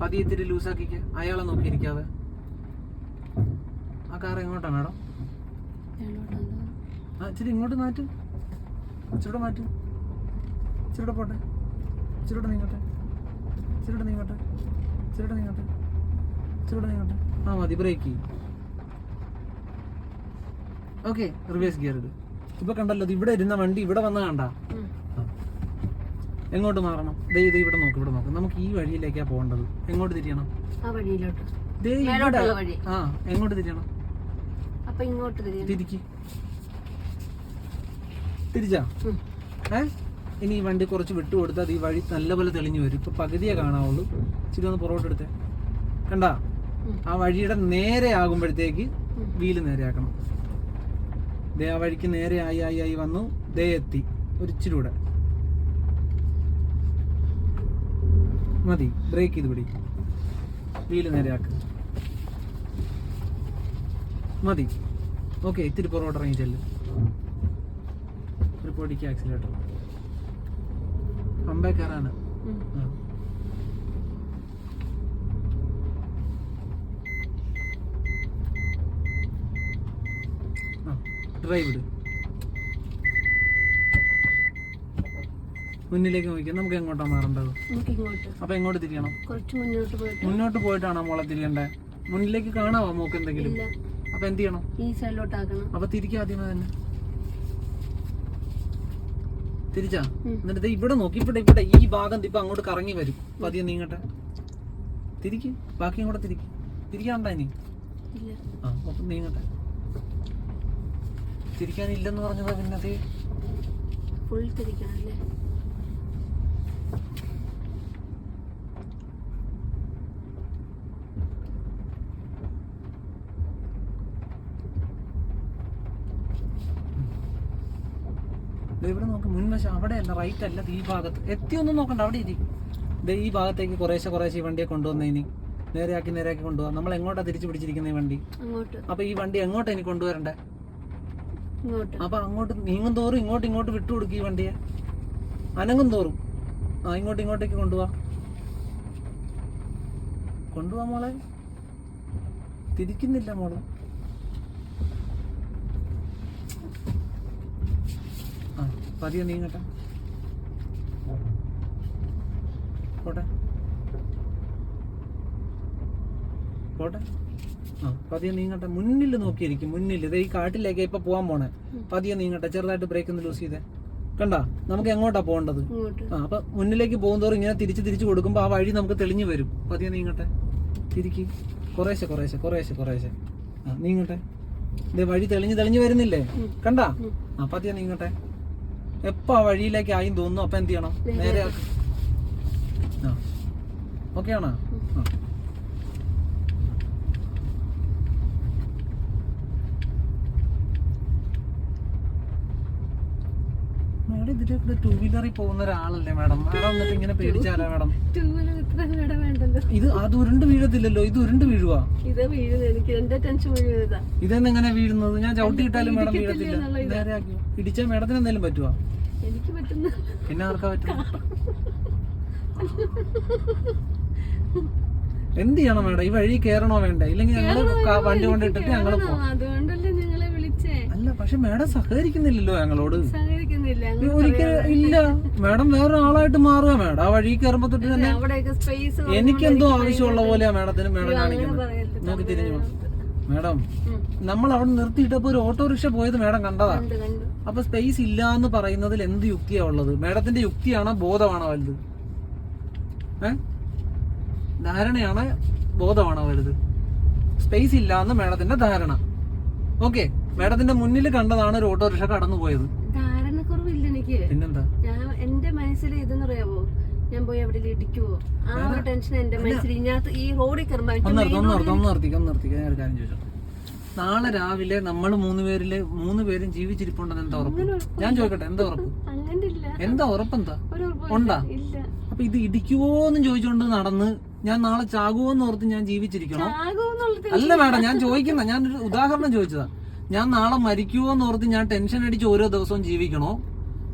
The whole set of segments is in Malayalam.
പതി ഇത്തിരി ലൂസാക്കിക്ക്. അയാളെ നോക്കിയിരിക്കാതെ ആ കാർ എങ്ങോട്ടാണ് മാഡം ആ ഇച്ചിരി ഇങ്ങോട്ട് മാറ്റ്. ഇച്ചിരൂടെ മാറ്റ്. ഇച്ചിരൂടെ പോട്ടെ. ഇച്ചിരൂടെ നീങ്ങട്ടെ. ഇച്ചിരൂടെ നീങ്ങട്ടെ. ഇച്ചിരൂടെ നീങ്ങട്ടെ. ഇച്ചിരൂടെ നീങ്ങട്ടെ. ആ മതി ബ്രേക്ക്. ഓക്കെ റിവേഴ്സ് ഗിയർ ഇട്. ഇപ്പൊ കണ്ടല്ലോ ഇവിടെ ഇരുന്ന വണ്ടി ഇവിടെ വന്ന കണ്ട എങ്ങോട്ട് മാറണം? ദേ ഇത് ഇവിടെ നോക്ക് ഇവിടെ നോക്ക്. നമുക്ക് ഈ വഴിയിലേക്കാ പോകേണ്ടത്. എങ്ങോട്ട് തിരിയണം? ആ വഴിയിലോട്ട്. ദേ ഇവിടെ. മേലോട്ടുള്ള വഴി. ആ എങ്ങോട്ട് തിരിയണം? അപ്പൊ ഇങ്ങോട്ട് തിരിയണം. തിരിക്ക്. തിരിച്ചാ? ഉം. ഏ? ഇനി ഈ വണ്ടി കുറച്ച് വിട്ടു കൊടുത്താൽ ഈ വഴി നല്ലപോലെ തെളിഞ്ഞു വരും. ഇപ്പൊ പകുതിയെ കാണാവുള്ളൂ. ഇച്ചിരി ഒന്ന് പുറകോട്ട് എടുത്തേ. കണ്ടാ? ഉം. ആ വഴിയുടെ നേരെ ആകുമ്പോഴത്തേക്ക് ഉം. വീൽ നേരെയാക്കണം. ദേ ആ വഴിക്ക് നേരെ ആയി ആയി ആയി വന്നു. ദേ എത്തി. ഒരു ഇച്ചിരി കൂടെ. മതി ബ്രേക്ക് ചെയ്ത് പിടി. വീൽ നേരെയാക്ക്. മതി. ഓക്കെ ഇത്തിരി പുറകോട്ട് ഇറങ്ങി ചെല്ല് ഒരു പൊടിക്ക് ആക്സിലേറ്റർ പമ്പേ കയറാണ് ഡ്രൈവ് ഇട് മുന്നിലേക്ക് നോക്കിയാൽ നമുക്ക് എങ്ങോട്ടാ മാറേണ്ടത്? അപ്പൊ എങ്ങോട്ട് തിരിയണം? മുന്നോട്ട് പോയിട്ട്. മുന്നോട്ട് പോയിട്ടാണോ മോളെ തിരിയണ്ടേ? മുന്നിലേക്ക് കാണാവോ മോക്ക് എന്തെങ്കിലും? അപ്പൊ എന്ത് ചെയ്യണം? ഈ സൈഡിലോട്ട് ആക്കണം. അപ്പൊ തിരിക്കുക ആദ്യമേ തന്നെ. തിരിച്ചാ. എന്നിട്ട് ഇവിടെ നോക്കി. ഇവിടെ ഇവിടെ. ഈ ഭാഗം ഇപ്പൊ അങ്ങോട്ട് കറങ്ങി വരും. പതിയെ നീങ്ങട്ടെ. തിരിക്ക്. ബാക്കി അങ്ങോട്ട് തിരിക്ക്. തിരിക്കാണ്ട ഇനി? ഇല്ല. ആ അപ്പൊ നീങ്ങട്ടെ. തിരിക്കാനില്ലെന്ന് പറഞ്ഞത് പിന്നെ അത് ഫുൾ തിരിക്കണം അല്ലേ ദേ ഇവിടെ നോക്ക് മുൻവശം അവിടെ അല്ല റൈറ്റ് അല്ല ഈ ഭാഗത്ത്. എത്തിയൊന്നും നോക്കണ്ട അവിടെ ഇരിക്കും ദേ ഈ ഭാഗത്തേക്ക് കുറേശ്ശെ കുറേശ്ശെ ഈ വണ്ടിയെ കൊണ്ടുവന്നതിന് നേരെയാക്കി നേരെയാക്കി കൊണ്ടുപോകാം നമ്മൾ എങ്ങോട്ടാ തിരിച്ചു പിടിച്ചിരിക്കുന്ന ഈ വണ്ടി? അപ്പൊ ഈ വണ്ടി എങ്ങോട്ടാ ഇനി കൊണ്ടുവരണ്ടേ? അപ്പൊ അങ്ങോട്ട് നീങ്ങും തോറും ഇങ്ങോട്ട് ഇങ്ങോട്ട് വിട്ടു കൊടുക്കും ഈ വണ്ടിയെ. അനങ്ങും തോറും. ആ ഇങ്ങോട്ട് ഇങ്ങോട്ടേക്ക് കൊണ്ടുപോവാ. കൊണ്ടുപോവാ മോളെ. തിരിക്കുന്നില്ല മോൾ ആ പതിയെ നീങ്ങട്ടെ പോട്ടെ. പോട്ടെ. ആ പതിയെ നീങ്ങട്ടെ മുന്നിൽ നോക്കിയിരിക്കും മുന്നിൽ. ഇത് ഈ കാട്ടിലേക്ക് ഇപ്പൊ പോവാൻ പോണേ. പതിയെ നീങ്ങട്ടെ ചെറുതായിട്ട് ബ്രേക്ക് ഒന്ന് ലൂസ് ചെയ്തേ. കണ്ട? നമുക്ക് എങ്ങോട്ടാ പോകേണ്ടത്? ആ അപ്പൊ മുന്നിലേക്ക് പോകുന്നതോറും ഇങ്ങനെ തിരിച്ച് തിരിച്ച് കൊടുക്കുമ്പോ ആ വഴി നമുക്ക് തെളിഞ്ഞു വരും. പതിയെ നീങ്ങട്ടെ തിരിക്കി കുറേശ്ശെ കുറേശ്ശെ കുറേശ്ശെ കുറേശ്ശെ. ആ നീങ്ങട്ടെ ഇതേ വഴി തെളിഞ്ഞ് തെളിഞ്ഞു വരുന്നില്ലേ? കണ്ടാ? ആ പതിയെ നീങ്ങട്ടെ എപ്പോ ആ വഴിയിലേക്ക് ആയി തോന്നുന്നു. അപ്പൊ എന്ത് ചെയ്യണം? നേരെ ആ. ഓക്കെ ആണോ? മാഡം ഇതിന്റെ കൂടെ ടൂ വീലറിൽ പോകുന്ന ഒരാളല്ലേ മാഡം? മാഡം എന്നിട്ട് ഇങ്ങനെ പേടിച്ചാലാ മാഡം? ഇത് അത് ഉരുണ്ട് വീഴത്തില്ലല്ലോ. ഇത് ഉരുണ്ട് വീഴുവാ? ഇത് വീഴുന്നത് ഞാൻ ചവിട്ടി ഇട്ടാലും മാഡം വീഴത്തില്ല. നേരെ ആക്കി ഇടിച്ചാൽ മാഡത്തിന് എന്തെങ്കിലും പറ്റുവാ? പറ്റുന്ന. പിന്നെ ആർക്കാ പറ്റുന്നു എന്ത് ചെയ്യണം വേണ്ട ഈ വഴി കേറണോ വേണ്ട? ഇല്ലെങ്കിൽ ഞങ്ങൾ വണ്ടി? കൊണ്ടിട്ടിട്ട് ഞങ്ങൾ അതുകൊണ്ടല്ലേ നിങ്ങളെ വിളിച്ചേ. അല്ല പക്ഷെ മാഡം സഹകരിക്കുന്നില്ലല്ലോ ഞങ്ങളോട്. ഒരിക്കലും ഇല്ല. മാഡം വേറെ ആളായിട്ട് മാറുക. മാഡം ആ വഴി കയറുമ്പോ തൊട്ട് തന്നെ എനിക്കെന്തോ ആവശ്യമുള്ള പോലെയാ മേഡത്തിന് മാഡം കാണിക്കുന്നത്. നോക്കി തിരിഞ്ഞു മാഡം. നമ്മൾ അവിടെ നിർത്തിയിട്ടപ്പോ ഒരു ഓട്ടോറിക്ഷ പോയത് മേഡം കണ്ടതാ. കണ്ടു കണ്ടു. അപ്പൊ സ്പേസ് ഇല്ല എന്ന് പറയുന്നതിൽ എന്ത് യുക്തിയാ ഉള്ളത്? മേഡത്തിന്റെ യുക്തിയാണോ ബോധമാണോ വലുത്? ഏ? ധാരണയാണ് ബോധമാണോ വലുത്? സ്പേസ് ഇല്ല എന്ന് മാഡത്തിന്റെ ധാരണ. ഓക്കെ മേഡത്തിന്റെ മുന്നിൽ കണ്ടതാണ് ഒരു ഓട്ടോറിക്ഷ കടന്നു പോയത് ധാരണക്കുറവില്ല എനിക്ക്. പിന്നെന്താ? എന്റെ മനസ്സിൽ ഇതെന്ന് അറിയാവോ? ഞാൻ പോയി അവിടെ ഇടിക്കുവോ? ആ ഒരു ടെൻഷൻ എന്റെ മനസ്സിൽ ഇതിനകത്ത് ഈ റോഡിൽ കയറുമ്പോ എനിക്ക് ഒന്ന് main നിർത്തി ഒന്ന് road നിർത്തി ഒന്ന് നിർത്തിക്ക ഒന്ന് നിർത്തിക്ക ഞാൻ ഒരു കാര്യം ചോദിച്ചോ നാളെ രാവിലെ നമ്മൾ മൂന്ന് പേരിൽ മൂന്ന് പേരും ജീവിച്ചിരിപ്പുണ്ടെന്ന് എന്താ ഉറപ്പ്? ഞാൻ ചോദിക്കട്ടെ എന്താ ഉറപ്പ്? എന്താ ഉറപ്പെന്താ? ഉണ്ടാ? അപ്പൊ ഇത് ഇടിക്കുവോന്ന് ചോദിച്ചുകൊണ്ട് നടന്ന് ഞാൻ നാളെ ചാകുവോന്ന് ഓർത്ത് ഞാൻ ജീവിച്ചിരിക്കണോ? അല്ല മാഡം ഞാൻ ചോദിക്കുന്ന ഞാൻ ഒരു ഉദാഹരണം ചോദിച്ചതാ. ഞാൻ നാളെ മരിക്കുവോന്ന് ഓർത്ത് ഞാൻ ടെൻഷൻ അടിച്ച് ഓരോ ദിവസവും ജീവിക്കണോ?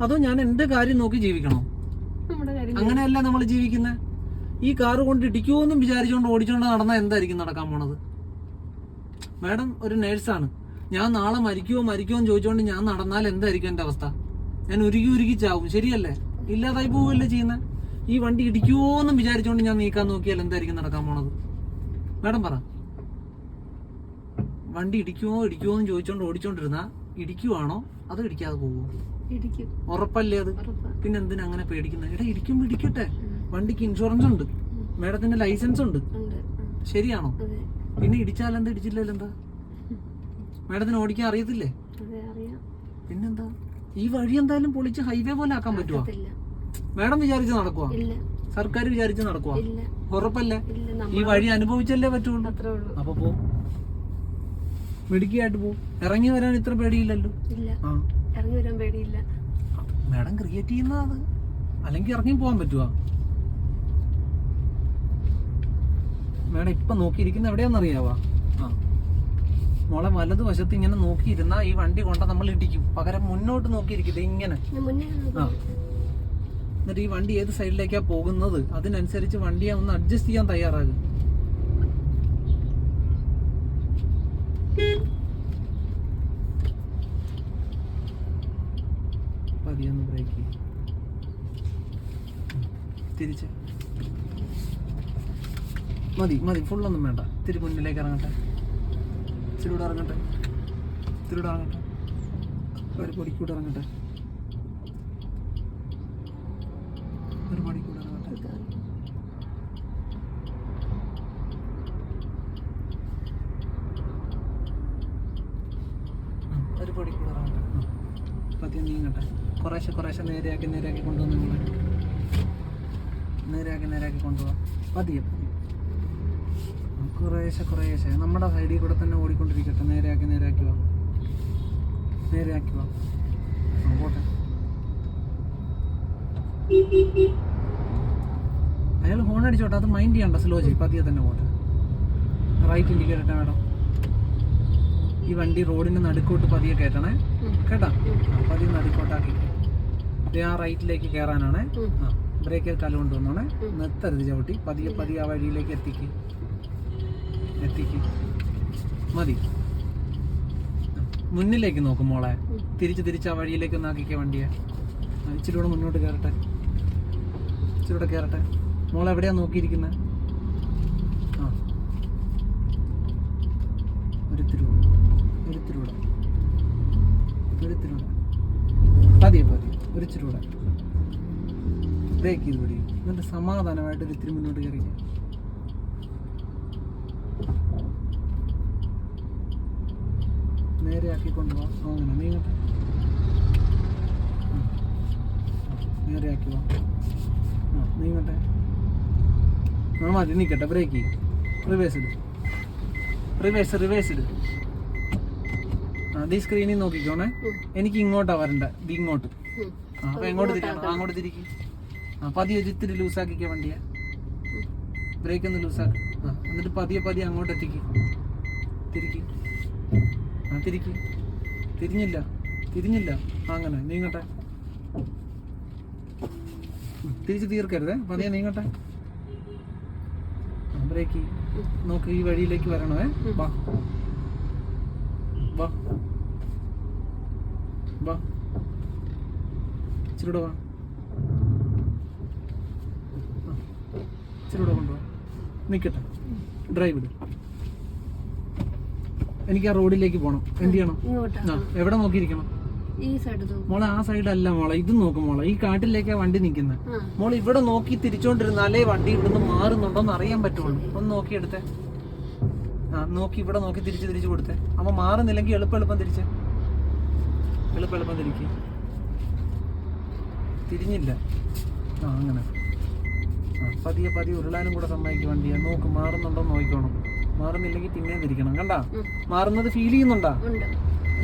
അതോ ഞാൻ എന്റെ കാര്യം നോക്കി ജീവിക്കണോ? അങ്ങനെയല്ല നമ്മൾ ജീവിക്കുന്നത് ഈ കാറ് കൊണ്ട് ഇടിക്കുമെന്നും വിചാരിച്ചുകൊണ്ട് ഓടിച്ചുകൊണ്ട് നടന്നാൽ എന്തായിരിക്കും നടക്കാൻ പോണത്? മാഡം ഒരു നേഴ്സാണ്. ഞാൻ നാളെ മരിക്കുമോ മരിക്കുമോ എന്ന് ചോദിച്ചുകൊണ്ട് ഞാൻ നടന്നാൽ എന്തായിരിക്കും എന്റെ അവസ്ഥ? ഞാൻ ഉരുകി ഉരുകി ചാവും. ശരിയല്ലേ? ഇല്ലാതായി പോവുകയല്ലേ ചെയ്യുന്നത് ഈ വണ്ടി ഇടിക്കുമോന്നും വിചാരിച്ചുകൊണ്ട് ഞാൻ നീക്കാൻ നോക്കിയാൽ എന്തായിരിക്കും നടക്കാൻ പോണത്? മാഡം പറ. വണ്ടി ഇടിക്കുമോ ഇടിക്കുമോ എന്ന് ചോദിച്ചുകൊണ്ട് ഓടിച്ചോണ്ടിരുന്ന ഇടിക്കുവാണോ? അതോ ഇടിക്കാതെ ഇടിക്കും ഉറപ്പല്ലേ അത്? പിന്നെ എന്തിനാ അങ്ങനെ പേടിക്കുന്നത് എടാ ഇരിക്കും ഇടിക്കട്ടെ. വണ്ടിക്ക് ഇൻഷുറൻസ് ഉണ്ട്. മേഡത്തിന്റെ ലൈസൻസ് ഉണ്ട്. ശരിയാണോ? പിന്നെ ഇടിച്ചാലെന്താ ഇടിച്ചില്ലല്ലോ എന്താ? മേഡത്തിന് ഓടിക്കാൻ അറിയത്തില്ലേ? പിന്നെന്താ? ഈ വഴി എന്തായാലും പൊളിച്ച് ഹൈവേ പോലെ ആക്കാൻ പറ്റുമോ മേഡം വിചാരിച്ച് നടക്കുവാ? സർക്കാർ വിചാരിച്ച് നടക്കുവാ? ഉറപ്പല്ലേ? ഈ വഴി അനുഭവിച്ചല്ലേ പറ്റുള്ളൂ. അപ്പൊ പോ. മിടുക്കിയായിട്ട് പോ. ഇറങ്ങി വരാൻ ഇത്ര പേടിയില്ലല്ലോ? ആ. ഇറങ്ങി വരാൻ പേടിയില്ല. മാഡം ക്രിയേറ്റ് ചെയ്യുന്നതാണ് അല്ലെങ്കിൽ ഇറങ്ങി പോകാൻ പറ്റുമോ മാഡം ഇപ്പൊ നോക്കിയിരിക്കുന്ന എവിടെയാണെന്നറിയാവാ ആ. മോളെ വലതുവശത്ത് ഇങ്ങനെ നോക്കിയിരുന്ന ഈ വണ്ടി കൊണ്ട നമ്മൾ ഇടിക്കും. പകരം മുന്നോട്ട് നോക്കിയിരിക്കുന്നത് ഇങ്ങനെ. ആ. എന്നിട്ട് ഈ വണ്ടി ഏത് സൈഡിലേക്കാ പോകുന്നത്? അതിനനുസരിച്ച് വണ്ടിയെ ഒന്ന് അഡ്ജസ്റ്റ് ചെയ്യാൻ തയ്യാറാകും പതിയൊന്ന് ബ്രേക്ക് തിരിച്ച്. മതി മതി ഫുള്ളൊന്നും വേണ്ട. ഇത്തിരി മുന്നിലേക്ക് ഇറങ്ങട്ടെ. ഇത്തിരി കൂടെ ഇറങ്ങട്ടെ. ഇത്തിരി കൂടെ ഇറങ്ങട്ടെ. ഒരു പൊടിക്കൂടെ ഇറങ്ങട്ടെ. ഒരു മണിക്കൂർ ഇറങ്ങട്ടെ. ഒരു പൊടിക്കൂടെ ഇറങ്ങട്ടെ. പതിയെ നീങ്ങട്ടെ. കുറേശ്ശെ കുറേശ്ശെ നേരെയാക്കി നേരെയാക്കി കൊണ്ടുവന്ന് നിങ്ങൾ നേരെയാക്കി നേരെയാക്കി കൊണ്ടുപോകാം പതിയെ കുറേശ്ശെ കുറേശ്ശെ. നമ്മുടെ സൈഡിൽ കൂടെ തന്നെ ഓടിക്കൊണ്ടിരിക്കട്ടെ. നേരെയാക്കി നേരെയാക്കി വാ. നേരെയാക്കി വാ. പോട്ടെ. അയാൾ ഹോൺ അടിച്ചോട്ടെ. അത് മൈൻഡ് ചെയ്യണ്ട സ്ലോ ചെയ്യും പതിയെ തന്നെ പോട്ടെ. Right indicator madam. ഈ വണ്ടി റോഡിന്റെ നടുക്കോട്ട് പതിയെ കയറ്റണേ. കേട്ടാ? പതിയെ നടുക്കോട്ടാക്കി. ആ റൈറ്റിലേക്ക് കയറാനാണേ. ആ. ബ്രേക്കിൽ കാൽ കൊണ്ടുവന്നോണേ. ഉം. നിർത്തരുത് ചവിട്ടി. പതിയെ പതിയെ ആ വഴിയിലേക്ക് എത്തിക്ക്. എത്തിക്ക്. മതി. മുന്നിലേക്ക് നോക്കും മോളെ. തിരിച്ച് തിരിച്ച് ആ വഴിയിലേക്ക് ഒന്ന് ആക്കിക്ക വണ്ടിയെ. ഇച്ചിരി കൂടെ മുന്നോട്ട് കയറട്ടെ. ഇച്ചിരി കൂടെ കയറട്ടെ. മോളെ എവിടെയാ നോക്കിയിരിക്കുന്നത് ആ. ഒരുത്തിരൂടെ ഒരുത്തിരൂടെ ഒരുത്തിരൂടെ പതിയെ പതിയെ. ഒരിച്ചിരൂടെ ബ്രേക്ക് ചെയ്ത് പിടിക്കും എന്നിട്ട് സമാധാനമായിട്ട് ഒരു ഇത്തിരി മുന്നോട്ട് കയറി? നേരെ ആക്കി കൊണ്ടുപോവാം അങ്ങനെ നീങ്ങട്ടെ. നേരെ ആക്കി ആ നീങ്ങട്ടെ ആ മതി നിൽക്കട്ടെ ബ്രേക്ക് ചെയ്യും. റിവേഴ്സ് ഇട്. റിവേഴ്സ് റിവേഴ്സ് ഇട്. ആ ഈ സ്ക്രീനിൽ നോക്കിക്കോണേ. എനിക്ക് ഇങ്ങോട്ടാ വരണ്ട. ഇത് ഇങ്ങോട്ട്. ആ അപ്പൊ എങ്ങോട്ട് തിരിക്കണം അങ്ങോട്ട് തിരിക്കും. പതിയെ ഇത്തിരി ലൂസാക്കിക്ക വണ്ടിയെ. ബ്രേക്ക് ഒന്ന് ലൂസാക്ക എന്നിട്ട് പതിയെ പതിയെ അങ്ങോട്ട് എത്തിക്ക് തിരിക്ക്. ആ തിരിക്ക്. തിരിഞ്ഞില്ല. തിരിഞ്ഞില്ല. അങ്ങനെ. നീങ്ങട്ടെ. തിരിച്ച് തീർക്കരുത്. പതിയെ നീങ്ങട്ടെ. ബ്രേക്ക്. നോക്ക് ഈ വഴിയിലേക്ക് വരണമേ. വാ. വാ. വാ. ഇച്ചിരൂടെ വാ ആ, ഇച്ചിരൂടെ കൊണ്ടുപോകാം നിൽക്കട്ടെ ഡ്രൈവ് ഇട്. എനിക്ക് ആ റോഡിലേക്ക് പോകണം എന്ത് ചെയ്യണം? ആ എവിടെ നോക്കിയിരിക്കണം? മോളെ ആ സൈഡ് അല്ല മോളെ. ഇത് നോക്കും മോളെ. ഈ കാട്ടിലേക്കാ വണ്ടി നിൽക്കുന്നത് മോളെ ഇവിടെ നോക്കി തിരിച്ചോണ്ടിരുന്നാലേ വണ്ടി ഇവിടുന്ന് മാറുന്നുണ്ടോന്ന് അറിയാൻ പറ്റുള്ളൂ. ഒന്ന് നോക്കി എടുത്തേ. ആ നോക്കി ഇവിടെ നോക്കി തിരിച്ച് തിരിച്ചു കൊടുത്തേ. അപ്പൊ മാറുന്നില്ലെങ്കിൽ എളുപ്പം എളുപ്പം തിരിച്ച്. എളുപ്പം എളുപ്പം തിരിക്കേ. തിരിഞ്ഞില്ല. ആ അങ്ങനെ. പതിയെ പതിയെ ഉരുളാനും കൂടെ സമ്മതിക്കും വണ്ടിയെ. നോക്ക് മാറുന്നുണ്ടോ നോക്കണം മാറുന്നില്ലെങ്കിൽ പിന്നെയും തിരിക്കണം. കണ്ടാ. മാറുന്നത് ഫീൽ ചെയ്യുന്നുണ്ടാ?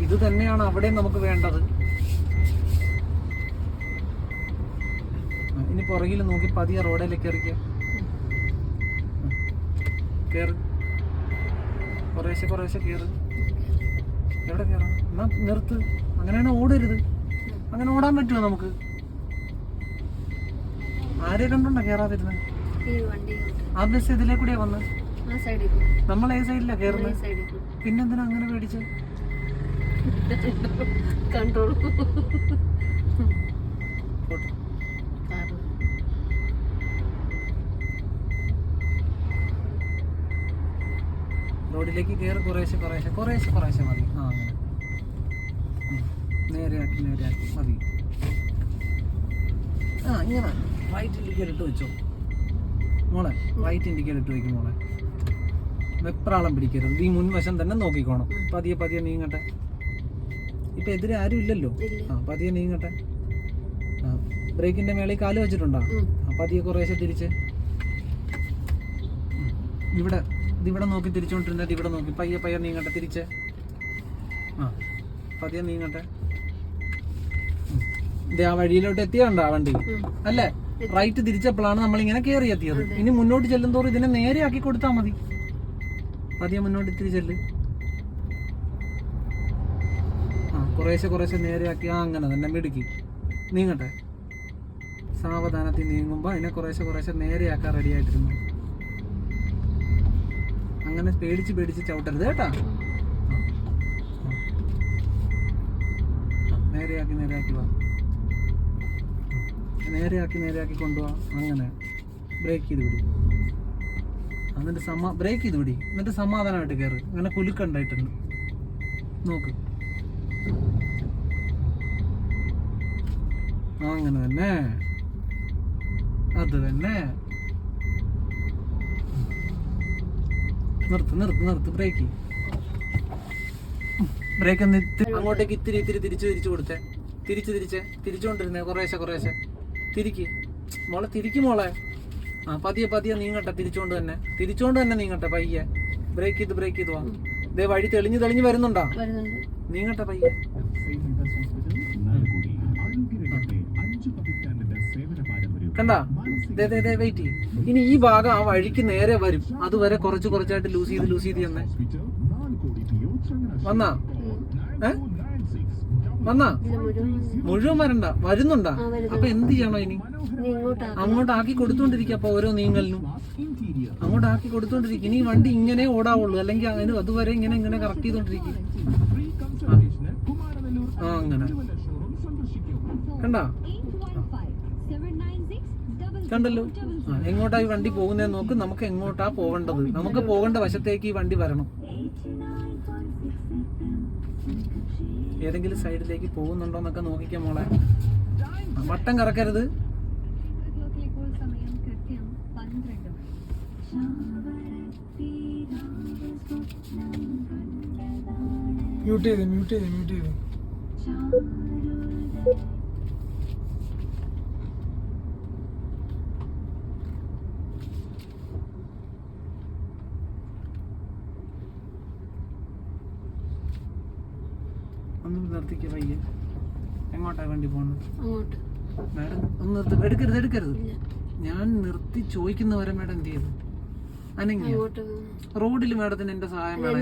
ഇത് തന്നെയാണ് അവിടെ നമുക്ക് വേണ്ടത്. ഇനി പുറകിൽ നോക്കി പതിയെ റോഡിലേക്ക് ഇറക്കിയ കേറ്. കുറേശ്ശെ കുറേശ്ശെ കയറി എവിടെ കയറാം എന്നാ നിർത്ത്. അങ്ങനെയാണ് ഓടരുത്. അങ്ങനെ ഓടാൻ പറ്റുമോ നമുക്ക്? ആരെ കണ്ടോണ്ടാ കേറാതിരുന്നത് ആ ബസ് ഇതിലേ കൂടിയാ നമ്മൾ സൈഡിലാ പിന്നെന്തിനാ അങ്ങനെ പേടിച്ച്? കൺട്രോൾ പോട്ടെ. കാറ്. റോഡിലേക്ക് കയറി കുറേശ്ശെ കുറേശ്ശെ കുറേശ്ശെ കുറേശ്ശെ മതി. ആ അങ്ങനെ. നേരെയാക്കി നേരെയാക്കി. മതി. ആ ഇങ്ങനെ. റൈറ്റ് ഇൻഡിക്കേറ്റർ ഇട്ട് വെച്ചോ. മോളെ റൈറ്റ് ഇൻഡിക്കേറ്റർ ഇട്ട് വയ്ക്കും മോളെ. വെപ്രാളം പിടിക്കരുത്. ഈ മുൻവശം തന്നെ നോക്കിക്കോണം. പതിയെ പതിയെ നീങ്ങട്ടെ. ഇപ്പൊ എതിരെ ആരും ഇല്ലല്ലോ. ആ പതിയെ നീങ്ങട്ടെ. ആ ബ്രേക്കിന്റെ മേളിൽ കാൽ വെച്ചിട്ടുണ്ടോ? ആ പതിയെ കുറേശ്ശെ തിരിച്ച്. ഇവിടെ ഇതിവിടെ നോക്കി തിരിച്ചോണ്ടിരുന്നത് ഇവിടെ നോക്കി. പയ്യെ പയ്യെ നീങ്ങട്ടെ തിരിച്ച്. ആ പതിയെ നീങ്ങട്ടെ. ഇത് ആ വഴിയിലോട്ട് എത്തിയുണ്ടോ ആ വണ്ടി? അല്ലേ? റൈറ്റ് തിരിച്ചപ്പോഴാണ് നമ്മൾ ഇങ്ങനെ കയറി എത്തിയത് ഇനി മുന്നോട്ട് ചെല്ലും തോറും ഇതിനെ നേരെ ആക്കി കൊടുത്താൽ മതി. പതിയെ മുന്നോട്ട് ഇത്തിരി ചെല്ല്. ആ കുറേശ്ശെ കുറേശ്ശെ നേരെ ആക്കി. ആ അങ്ങനെ തന്നെ മിടുക്കി. നീങ്ങട്ടെ. സാവധാനത്തിൽ നീങ്ങുമ്പോൾ അതിനെ കുറേശ്ശെ കുറേശ്ശെ നേരെയാക്കാൻ റെഡി ആയിട്ടിരുന്നു. അങ്ങനെ പേടിച്ച് പേടിച്ച് ചവിട്ടരുത് കേട്ടാ. നേരെയാക്കി നേരെയാക്കി വാ. നേരെയാക്കി നേരെയാക്കി കൊണ്ടുപോകാം അങ്ങനെ ബ്രേക്ക് ചെയ്ത് വിടി എന്നിട്ട് സമാ ബ്രേക്ക് ചെയ്ത് വിടി എന്നിട്ട് സമാധാനമായിട്ട് കയറ് അങ്ങനെ കുലുക്കണ്ടായിട്ടുണ്ട്. നോക്ക്. അങ്ങനെ തന്നെ. അത് തന്നെ. നിർത്ത് നിർത്ത് നിർത്ത്. ബ്രേക്ക് ബ്രേക്ക് അങ്ങോട്ടേക്ക് ഇത്തിരി ഇത്തിരി തിരിച്ചു തിരിച്ചു കൊടുത്തേ. തിരിച്ചു തിരിച്ചേ. തിരിച്ചുകൊണ്ടിരുന്നേ. കുറേശ്ശെ കുറേശ്ശെ. തിരിക്ക്. മോളെ തിരിക്ക് മോളെ. ആ പതിയെ പതിയെ നീങ്ങട്ടെ തിരിച്ചുകൊണ്ട് തന്നെ. തിരിച്ചുകൊണ്ട് തന്നെ നീങ്ങട്ടെ പയ്യെ. ബ്രേക്ക് ചെയ്ത് ബ്രേക്ക് ചെയ്ത് വാ. ദേ വഴി തെളിഞ്ഞ് തെളിഞ്ഞ് വരുന്നുണ്ടോ? നീങ്ങട്ടെ പയ്യെ. കണ്ടാ? വെയിറ്റ് ഇനി ഈ ഭാഗം ആ വഴിക്ക് നേരെ വരും. അതുവരെ കുറച്ച് കുറച്ചായിട്ട് ലൂസ് ചെയ്ത് ലൂസ് ചെയ്ത് തന്നെ വന്നാ? ഏ? ഡബിൾ വന്നാ? മുഴുവൻ വരണ്ട. വരുന്നുണ്ടാ? അപ്പൊ എന്ത് ചെയ്യണോ ഇനി? നീ ഇങ്ങോട്ടാ അങ്ങോട്ട് ആക്കി കൊടുത്തോണ്ടിരിക്കുക അപ്പൊ ഓരോ നീങ്ങലിനും. അങ്ങോട്ടാക്കി അങ്ങോട്ട് ആക്കി കൊടുത്തോണ്ടിരിക്കും. ഇനി വണ്ടി ഇങ്ങനെ ഓടാവുള്ളൂ. അല്ലെങ്കിൽ അതിന് അതുവരെ ഇങ്ങനെ ഇങ്ങനെ കറക്റ്റ് ചെയ്തോണ്ടിരിക്കും. ആ അങ്ങനെ. കണ്ടാ? കണ്ടല്ലോ? എങ്ങോട്ടാ ഈ വണ്ടി പോകുന്നതെന്ന് നോക്ക്. നമുക്ക് എങ്ങോട്ടാ പോവേണ്ടത്? നമുക്ക് പോകേണ്ട വശത്തേക്ക് ഈ വണ്ടി വരണം. ഏതെങ്കിലും സൈഡിലേക്ക് പോകുന്നുണ്ടോ എന്നൊക്കെ നോക്കിക്കാം മോളെ. വട്ടം കറക്കരുത്. മ്യൂട്ട് ചെയ്ത് മ്യൂട്ട് ചെയ്ത് മ്യൂട്ട് ചെയ്ത് ഒന്ന് നിർത്തിക്ക പയ്യെ എങ്ങോട്ടാ വണ്ടി പോകുന്നത് അങ്ങോട്ട്. മാഡം ഒന്ന് നിർത്തി. എടുക്കരുത് എടുക്കരുത്. ഞാൻ നിർത്തി ചോദിക്കുന്നവരെ മാഡം എന്ത് ചെയ്തു? അനങ്ങിയ? റോഡിൽ മാഡത്തിന് എന്റെ സഹായം മാഡം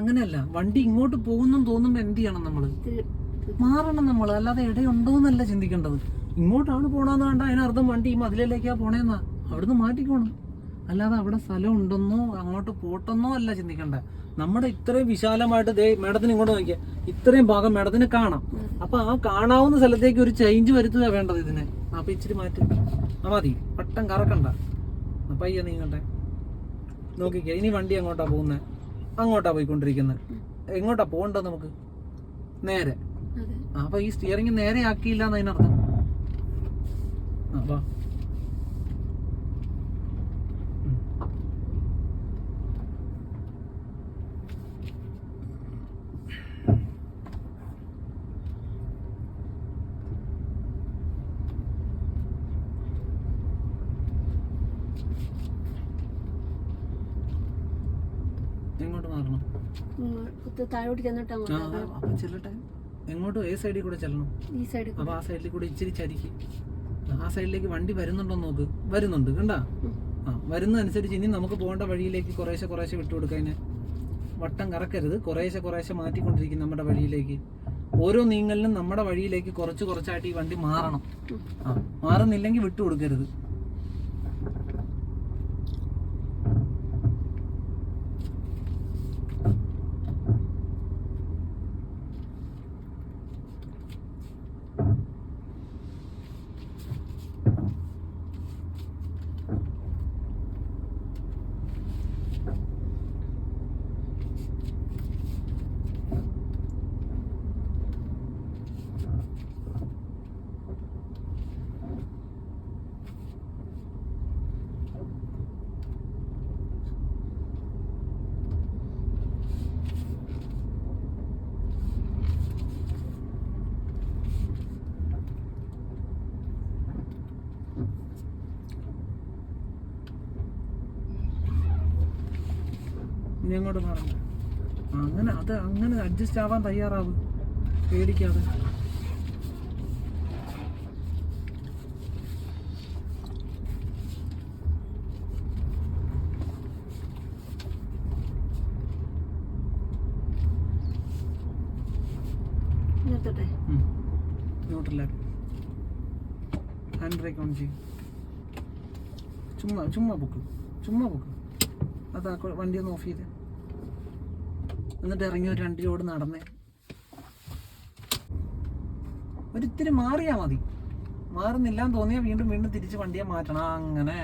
അങ്ങനെയല്ല. വണ്ടി ഇങ്ങോട്ട് പോകുന്നു തോന്നുമ്പോ എന്ത് ചെയ്യണം നമ്മൾ? മാറണം നമ്മൾ അല്ലാതെ ഇടയുണ്ടോന്നല്ല ചിന്തിക്കേണ്ടത്. ഇങ്ങോട്ടാണ് പോണെന്ന് കണ്ട അതിനർത്ഥം വണ്ടി ഈ മതിലിലേക്കാ പോണേന്നാ. അവിടുന്ന് മാറ്റിക്കോണം അല്ലാതെ അവിടെ സ്ഥലം ഉണ്ടെന്നോ അങ്ങോട്ട് പോട്ടെന്നോ അല്ല ചിന്തിക്കണ്ടേ. നമ്മുടെ ഇത്രയും വിശാലമായിട്ട് ദേ മേഡത്തിന് ഇങ്ങോട്ട് നോക്കിയാൽ ഇത്രയും ഭാഗം മേഡത്തിന് കാണാം. അപ്പൊ ആ കാണാവുന്ന സ്ഥലത്തേക്ക് ഒരു ചേഞ്ച് വരുത്തുക വേണ്ടത് ഇതിന്. അപ്പൊ ഇച്ചിരി മാറ്റി. ആ മതി. പട്ടം കറക്കണ്ട. അപ്പൊ പയ്യെ നീങ്ങട്ടെ. നോക്കിക്ക. ഇനി വണ്ടി അങ്ങോട്ടാ പോകുന്നത് അങ്ങോട്ടാ പോയിക്കൊണ്ടിരിക്കുന്നത് എങ്ങോട്ടാ പോകേണ്ടത് നമുക്ക്? നേരെ. അപ്പൊ ഈ സ്റ്റിയറിംഗ് നേരെ ആക്കിയില്ല എന്നതിനർത്ഥം ആ എങ്ങോട്ട് മാറണം. താഴോട്ട് ചെന്നിട്ട് അപ്പൊ ചെല്ലട്ടെ. എങ്ങോട്ടും ഏ സൈഡിൽ കൂടെ ചെല്ലണം. ഈ സൈഡിൽ അപ്പൊ ആ സൈഡിൽ കൂടെ ഇച്ചിരി ചരിക്ക്. ആ സൈഡിലേക്ക് വണ്ടി വരുന്നുണ്ടോ നോക്ക്. വരുന്നുണ്ട് കണ്ടാ? ആ വരുന്നതനുസരിച്ച് ഇനി നമുക്ക് പോകേണ്ട വഴിയിലേക്ക് കുറേശ്ശെ കുറേശ്ശെ വിട്ടുകൊടുക്കാൻ വട്ടം കറക്കരുത്. കുറേശ്ശെ കുറേശ്ശെ മാറ്റിക്കൊണ്ടിരിക്കും നമ്മുടെ വഴിയിലേക്ക്. ഓരോ നീങ്ങലിനും നമ്മുടെ വഴിയിലേക്ക് കുറച്ച് കുറച്ചായിട്ട് ഈ വണ്ടി മാറണം. ആ മാറുന്നില്ലെങ്കിൽ വിട്ടു അങ്ങോട്ട് പറഞ്ഞു അങ്ങനെ അത് അങ്ങനെ അഡ്ജസ്റ്റ് ആവാൻ തയ്യാറാവും. പേടിക്കാതെ. നിർത്തട്ടെ ന്യൂട്രൽ ഹാൻഡ് ബ്രേക്ക് ഓൺ ചെയ്യും. ചുമ്മാ ചുമ്മാ പൊക്ക്. ചുമ്മാ പൊക്ക്. അതാ വണ്ടി ഒന്ന് ഓഫ് ചെയ്ത്. എന്നിട്ട് ഇറങ്ങി ഒരു രണ്ട് ചോട് നടന്നേ. ഒരിത്തിരി മാറിയാ മതി. മാറുന്നില്ല എന്ന് തോന്നിയാൽ വീണ്ടും വീണ്ടും തിരിച്ച് വണ്ടിയെ മാറ്റണം. അങ്ങനെ.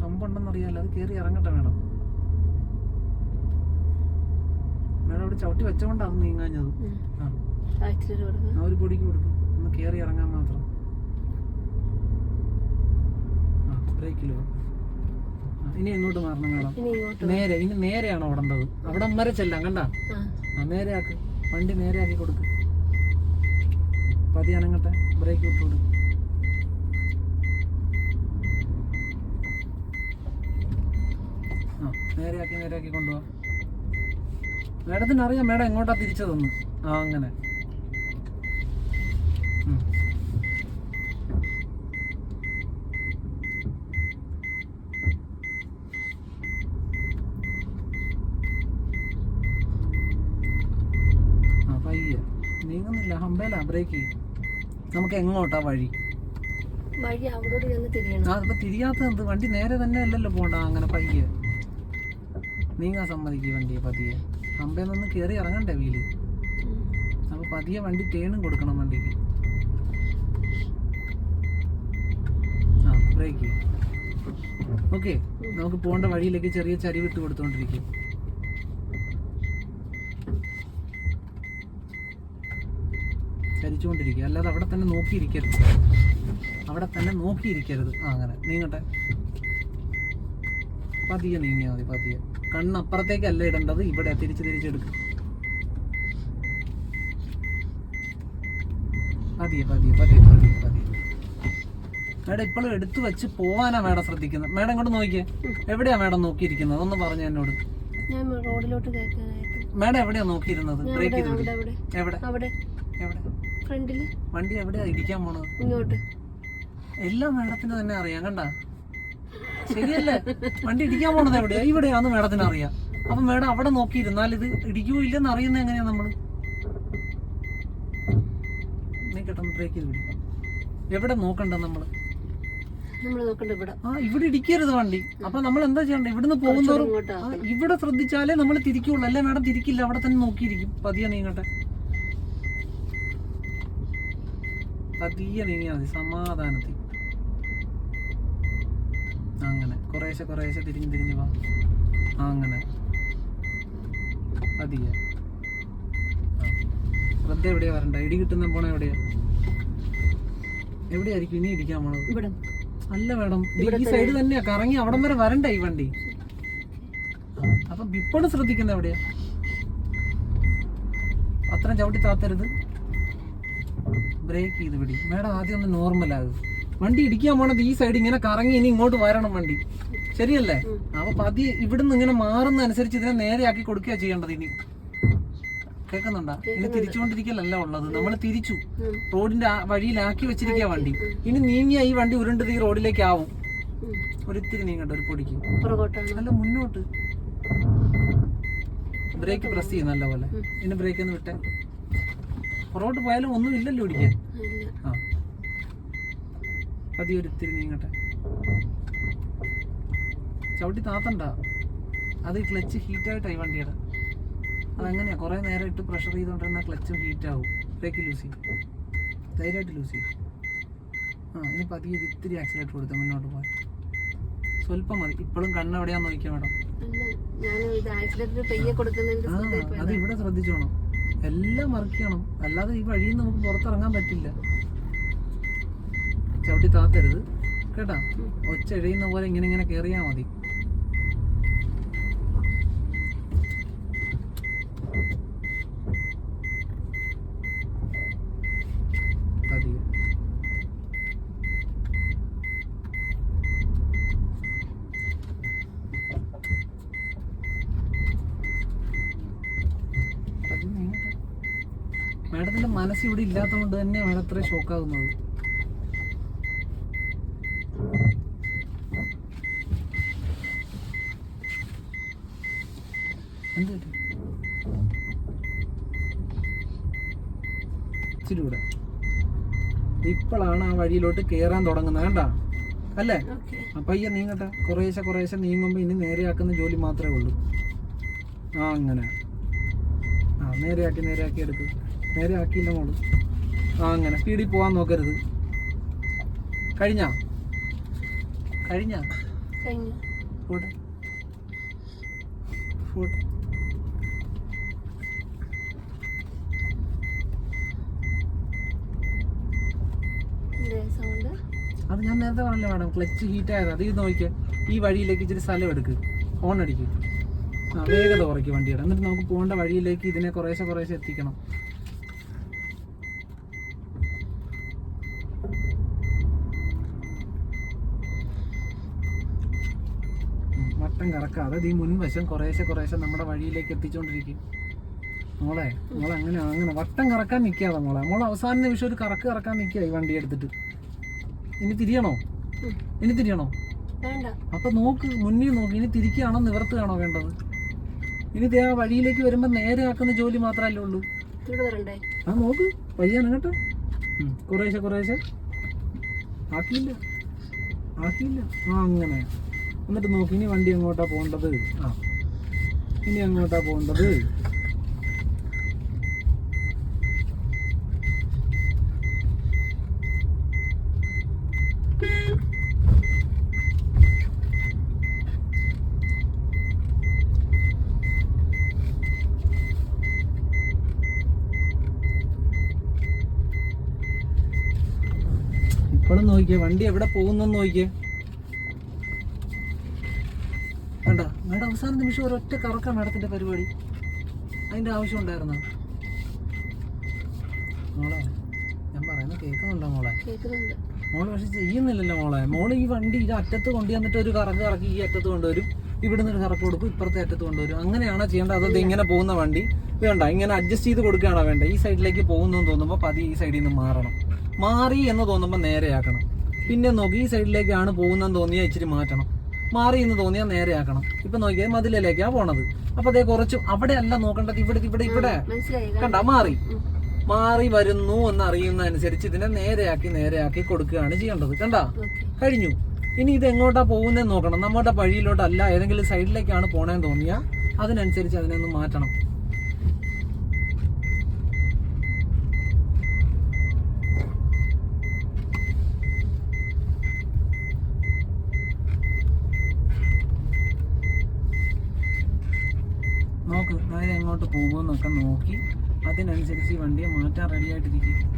ഹമ്പുണ്ടെന്നറിയാലോ. അത് കയറി ഇറങ്ങട്ടെ മേഡം മേഡം അവിടെ ചവിട്ടി വെച്ചോണ്ടാണ് നീങ്ങാഞ്ഞത് ആ. ഒരു പൊടിക്ക് കൊടുക്കും. ഒന്ന് കയറി ഇറങ്ങാൻ മാത്രം. ആ ബ്രേക്കിലോ ഇനി എങ്ങോട്ട് മാറണം കാണാം നേരെ ഇനി നേരെയാണ് ഓടേണ്ടത്? അവിടെ വരെ ചെല്ലാം കണ്ട? നേരെ ആക്ക് വണ്ടി വണ്ടി ആക്കി കൊടുക്ക്. പതി അനങ്ങട്ടെ. ബ്രേക്ക് വിട്ടു കൊടുക്കും. നേരെയാക്കി നേരെയാക്കി കൊണ്ടുപോവാ. മേഡത്തിന് അറിയാം മേഡം എങ്ങോട്ടാ തിരിച്ചതെന്ന്. ആ അങ്ങനെ. പയ്യെ. നീങ്ങുന്നില്ല. ഹമ്പേലാ ബ്രേക്ക് ചെയ്യും. നമുക്ക് എങ്ങോട്ടാ വഴി? വഴി അവിടോട്ട് ചെന്ന് തിരിയണം. തിരിയാത്ത എന്ത് വണ്ടി നേരെ തന്നെ അല്ലല്ലോ പോണ്ട. അങ്ങനെ പയ്യെ. നീങ്ങാൻ സമ്മതിക്കുക വണ്ടിയെ പതിയെ. ഹമ്പയിൽ നിന്ന് കയറി ഇറങ്ങണ്ടേ വീൽ? ഉം. അപ്പൊ പതിയെ വണ്ടി ടേണും കൊടുക്കണം വണ്ടിക്ക്. ആ ഓക്കെ നമുക്ക് പോകേണ്ട വഴിയിലേക്ക് ചെറിയ ചരിവിട്ട് കൊടുത്തോണ്ടിരിക്കും. ചരിച്ചുകൊണ്ടിരിക്കുക അല്ലാതെ അവിടെ തന്നെ നോക്കിയിരിക്കരുത്. അവിടെ തന്നെ നോക്കിയിരിക്കരുത്. ആ അങ്ങനെ. നീങ്ങട്ടെ. പതിയെ നീങ്ങിയാൽ മതി പതിയെ. കണ്ണ് അപ്പുറത്തേക്കല്ല ഇടേണ്ടത്. ഇവിടെ തിരിച്ച് തിരിച്ചെടുക്കും പതിയെ പതിയെ പതിയെ പതിയെ പതിയെ. മേഡം ഇപ്പോഴും എടുത്തു വെച്ച് പോവാനാ മേഡം ശ്രദ്ധിക്കുന്നത്. മേഡം ഇങ്ങോട്ട് നോക്കിയേ. എവിടെയാ മേഡം നോക്കിയിരിക്കുന്നത്? ഒന്ന് പറഞ്ഞു എന്നോട്. മേഡം എവിടെയാ നോക്കിയിരുന്നത്? ബ്രേക്ക് ചെയ്ത് എവിടെ? എവിടെ? വണ്ടി എവിടെയാ ഇരിക്കാൻ പോണത്? എല്ലാം മേഡത്തിന് തന്നെ അറിയാം കണ്ട? ശരിയല്ലേ? വണ്ടി ഇടിക്കാൻ പോണത് എവിടെയാ? ഇവിടെയാന്ന് മേഡത്തിന് അറിയാം. അപ്പൊ മേഡം അവിടെ നോക്കിയിരുന്നാൽ ഇത് ഇടിക്കുമോ ഇല്ലെന്ന് അറിയുന്നത് എങ്ങനെയാ നമ്മൾ? ബ്രേക്ക് ചെയ്ത് പിടിക്കാം എവിടെ നോക്കണ്ട നമ്മൾ? ആ ഇവിടെ ഇടിക്കരുത് വണ്ടി. അപ്പൊ നമ്മൾ എന്താ ചെയ്യണ്ടേ? ഇവിടുന്ന് ആ, ഇവിടെ ശ്രദ്ധിച്ചാലേ നമ്മൾ തിരിക്കുള്ളൂ. അല്ലേ മേഡം? തിരിക്കില്ല. അവിടെ തന്നെ നോക്കിയിരിക്കും. പതിയെ നീങ്ങട്ടെ. പതിയെ നീങ്ങിയാൽ മതി. സമാധാനത്തിൽ. അങ്ങനെ. കുറേശ്ശെ കുറേശ്ശെ തിരിഞ്ഞ് തിരിഞ്ഞ് വാ ആ, അങ്ങനെ. പതിയെ. ആ. ശ്രദ്ധ എവിടെയാ വരണ്ട? ഇടി കിട്ടുന്ന പോണ എവിടെയാ? എവിടെയായിരിക്കും? ഇനി ഇടിക്കാൻ പോണത്? ഇവിടെ. അല്ല മേഡം ഈ സൈഡ് തന്നെയാ. കറങ്ങി അവിടം വരെ വരണ്ട ഈ വണ്ടി? അപ്പൊ ഇപ്പോഴും ശ്രദ്ധിക്കുന്ന എവിടെയാ? അത്രയും ചവിട്ടി താത്തരുത്. ബ്രേക്ക് ചെയ്ത് പിടി. മേഡം ആദ്യം ഒന്ന് നോർമൽ ആകും വണ്ടി ഇടിക്കാൻ പോണത് ഈ സൈഡ് ഇങ്ങനെ കറങ്ങി ഇനി ഇങ്ങോട്ട് വരണം വണ്ടി. ശരിയല്ലേ? അപ്പൊ പതി ഇവിടുന്ന് ഇങ്ങനെ മാറുന്ന അനുസരിച്ച് ഇതിനെ നേരെയാക്കി കൊടുക്കുക ചെയ്യേണ്ടത് ഇനി. കേൾക്കുന്നുണ്ടാ? ഇനി തിരിച്ചുകൊണ്ടിരിക്കലല്ല ഉള്ളത്. നമ്മൾ തിരിച്ചു. റോഡിന്റെ വഴിയിലാക്കി വെച്ചിരിക്കുക വണ്ടി. ഇനി നീങ്ങിയ ഈ വണ്ടി ഉരുണ്ടത് ഈ റോഡിലേക്ക് ആവും. ഒരിത്തിരി നീങ്ങട്ടെ ഒരു പൊടിക്ക്. അല്ല മുന്നോട്ട്. ബ്രേക്ക് പ്രസ് ചെയ്യും നല്ല പോലെ ഇനി ബ്രേക്ക് ഒന്ന് വിട്ടേ. പുറകോട്ട് പോയാലും ഒന്നും ഇല്ലല്ലോ ഇടിക്കാൻ. പതി ഒരിത്തിരി നീങ്ങട്ടെ ചവിട്ടി താത്തണ്ട. അത് ക്ലച്ച് ഹീറ്റായിട്ടായി വണ്ടിയുടെ. അതെങ്ങനെയാ? കുറേ നേരം ഇട്ട് പ്രഷർ ചെയ്തുകൊണ്ടിരുന്ന ക്ലച്ച് ഹീറ്റ് ആവും. ബ്രേക്ക് ലൂസ് ചെയ്യും. ധൈര്യമായിട്ട് ലൂസ് ചെയ്യും. ആ ഇനി പതിയെ ഇത്തിരി ആക്സിലേറ്റർ കൊടുത്ത് മുന്നോട്ട് പോയി സ്വല്പം മതി. ഇപ്പോഴും കണ്ണ് എവിടെയാന്ന് നോക്കിയാൽ മേഡം അത് ഇവിടെ ശ്രദ്ധിച്ചോണം. എല്ലാം മറക്കണം അല്ലാതെ ഈ വഴിയിൽ നിന്ന് നമുക്ക് പുറത്തിറങ്ങാൻ പറ്റില്ല. ചവിട്ടി താത്തരുത്. കേട്ടാ? ഒച്ച എഴയുന്ന പോലെ ഇങ്ങനെ ഇങ്ങനെ കയറിയാ മതി. മാഡത്തിന്റെ മനസ്സ് ഇവിടെ ഇല്ലാത്തതുകൊണ്ട് തന്നെ മാഡം അത്ര ഷോക്കാകുന്നത് എന്ത് പറ്റി? ഇച്ചിരി കൂടെ ഇപ്പോഴാണ് ആ വഴിയിലോട്ട് കയറാൻ തുടങ്ങുന്നത് കണ്ടാ? അല്ലേ. അപ്പൊ അയ്യ നീങ്ങട്ടെ കുറേശ്ശെ കുറേശ്ശെ നീങ്ങുമ്പോ ഇനി നേരെയാക്കുന്ന ജോലി മാത്രമേ ഉള്ളൂ. ആ അങ്ങനെ. ആ നേരെയാക്കി നേരെയാക്കി എടുക്ക്. നേരെയാക്കിയില്ല മോൾ. ആ അങ്ങനെ. സ്പീഡിൽ പോവാൻ നോക്കരുത്. കഴിഞ്ഞാ? കഴിഞ്ഞാ? ഫുഡ് പോട്ടെ പോട്ടെ എന്റെ സൗണ്ട് അത് ഞാൻ നേരത്തെ പറഞ്ഞില്ല മാഡം ക്ലച്ച് ഹീറ്റ് ആയത്. അത് ഇത് നോക്കിയാൽ ഈ വഴിയിലേക്ക് ഇച്ചിരി സ്ഥലം എടുക്ക്. ഓൺ അടിക്കും. വേഗത കുറയ്ക്കും വണ്ടിയുടെ. എന്നിട്ട് നമുക്ക് പോകേണ്ട വഴിയിലേക്ക് ഇതിനെ കുറേശ്ശെ കുറേശ്ശെ എത്തിക്കണം. വട്ടം കറക്കാതെ ഈ മുൻവശം കുറേശ്ശെ കുറേശ്ശെ നമ്മുടെ വഴിയിലേക്ക് എത്തിച്ചുകൊണ്ടിരിക്കും മോളെ മോളെ അങ്ങനെ അങ്ങനെ. വട്ടം കറക്കാൻ നിൽക്കാതെ മോളെ. മോളെ അവസാന നിമിഷം ഒരു കറക്ക് കറക്കാൻ നിൽക്കുക ഈ വണ്ടി എടുത്തിട്ട്. ഇനി തിരിയണോ? ഇനി തിരിയണോ? അപ്പൊ നോക്ക് മുന്നിൽ നോക്ക്. ഇനി തിരിക്കുകയാണോ? നിവർത്തുകയാണോ വേണ്ടത്? ഇനി ആ വഴിയിലേക്ക് വരുമ്പോ നേരെ ആക്കുന്ന ജോലി മാത്രല്ലേ ഉള്ളൂ. ആ നോക്ക്. വയ്യാണ് കേട്ടോ. കുറേശ്ശെ കുറേശ്ശെ. ആക്കിയില്ല. ആക്കിയില്ല. ആ അങ്ങനെ. എന്നിട്ട് നോക്ക് ഇനി വണ്ടി എങ്ങോട്ടാ പോകേണ്ടത്? ആ. ഇനി എങ്ങോട്ടാ പോകേണ്ടത്? നോക്കിയേ വണ്ടി എവിടെ പോകുന്നെന്ന് നോക്കിയേ. വേണ്ട മേഡം അവസാന നിമിഷം ഒരൊറ്റ കറക്കാം മേഡത്തിന്റെ പരിപാടി. അതിന്റെ ആവശ്യം ഉണ്ടായിരുന്നോ? മോളെ ഞാൻ പറയുന്നത് കേൾക്കുന്നുണ്ടോ മോളെ? മോൾ പക്ഷെ ചെയ്യുന്നില്ലല്ലോ മോളെ. മോൾ ഈ വണ്ടി ഇത് അറ്റത്ത് കൊണ്ടു വന്നിട്ട് ഒരു കറക്ക് കറക്കി ഈ അറ്റത്ത് കൊണ്ടുവരും. ഇവിടുന്ന് ഒരു കറക്ക് കൊടുക്കും ഇപ്പുറത്തെ അറ്റത്ത് കൊണ്ടുവരും. അങ്ങനെയാണോ ചെയ്യേണ്ടത്? അതത് ഇങ്ങനെ പോകുന്ന വണ്ടി? വേണ്ട ഇങ്ങനെ അഡ്ജസ്റ്റ് ചെയ്ത് കൊടുക്കുകയാണോ വേണ്ട ഈ സൈഡിലേക്ക് പോകുന്നു തോന്നുമ്പോൾ പതി ഈ സൈഡിൽ നിന്ന് മാറണം. മാറി എന്ന് തോന്നുമ്പോൾ നേരെയാക്കണം. പിന്നെ നോക്കി ഈ സൈഡിലേക്കാണ് പോകുന്നതെന്ന് തോന്നിയാൽ ഇച്ചിരി മാറ്റണം. മാറി എന്ന് തോന്നിയാൽ നേരെയാക്കണം ഇപ്പൊ നോക്കിയാൽ മതിലിലേക്കാ പോണത്. അപ്പൊ അതേ കുറച്ചും അവിടെ അല്ല നോക്കേണ്ടത് ഇവിടെ ഇവിടെ ഇവിടെ. കണ്ട? മാറി. മാറി വരുന്നു എന്ന് അറിയുന്നതനുസരിച്ച് ഇതിനെ നേരെയാക്കി നേരെയാക്കി കൊടുക്കുകയാണ് ചെയ്യേണ്ടത്. കണ്ട. കഴിഞ്ഞു. ഇനി ഇത് എങ്ങോട്ടാ പോകുന്നതെന്ന് നോക്കണം. നമ്മുടെ വഴിയിലോട്ടല്ല ഏതെങ്കിലും സൈഡിലേക്കാണ് പോണേന്ന് തോന്നിയാൽ അതിനനുസരിച്ച് അതിനെ ഒന്ന് മാറ്റണം. നോക്ക് അവരെങ്ങോട്ട് പോകുമെന്നൊക്കെ നോക്കി അതിനനുസരിച്ച് ഈ വണ്ടിയെ മാറ്റാൻ റെഡി ആയിട്ടിരിക്കും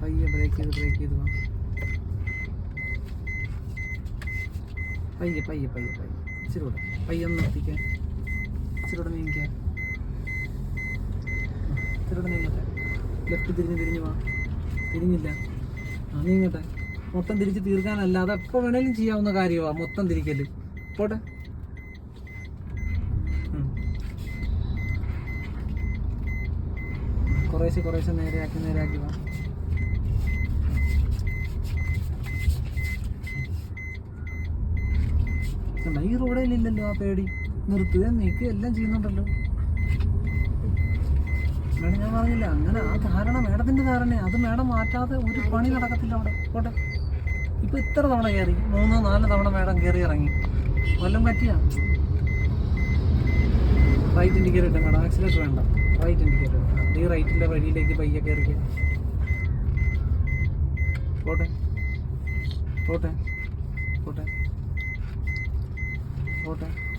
പയ്യെ ബ്രേക്ക് ചെയ്ത് ബ്രേക്ക് ചെയ്ത് വാ പയ്യെ പയ്യെ പയ്യെ. ഇച്ചിരി കൂടെ. പയ്യെ ഒന്ന് നിർത്തിക്കാൻ ഇച്ചിരി കൂടെ നീങ്ങിക്കാൻ ഇച്ചിരി കൂടെ നീങ്ങട്ടെ. ലെഫ്റ്റ് തിരിഞ്ഞ് തിരിഞ്ഞ് വാ. തിരിഞ്ഞില്ല. ആ നീങ്ങട്ടെ. മൊത്തം തിരിച്ച് തീർക്കാനല്ല എപ്പോൾ വേണേലും ചെയ്യാവുന്ന കാര്യമാണ് മൊത്തം തിരിക്കൽ. പോട്ടെ. കുറേശ്ശെ കുറേശ്ശെ നേരെയാക്കി നേരെയാക്കി വാ. കണ്ട? ഈ റോഡിൽ ഇല്ലല്ലോ ആ പേടി. നിർത്തുക നീക്കുക എല്ലാം ചെയ്യുന്നുണ്ടല്ലോ. മേഡം ഞാൻ പറഞ്ഞില്ല അങ്ങനെ ആ ധാരണ മേഡത്തിന്റെ ധാരണ അത് മേഡം മാറ്റാതെ ഒരു പണി നടക്കത്തില്ല അവിടെ. പോട്ടെ. ഇപ്പൊ ഇത്ര തവണ കയറി മൂന്നോ നാലോ തവണ മേഡം കയറി ഇറങ്ങി. വല്ലതും പറ്റിയ? റൈറ്റ് ഇൻഡിക്കേറ്റർ മേഡം ആക്സിലേറ്റർ വേണ്ട. റൈറ്റ് ഇൻഡിക്കേറ്റർ ഈ റൈറ്റിന്റെ വഴിയിലേക്ക് പയ്യെ കയറിക്കുക പോട്ടെ. പോട്ടെ. പോട്ടെ പോട്ടെ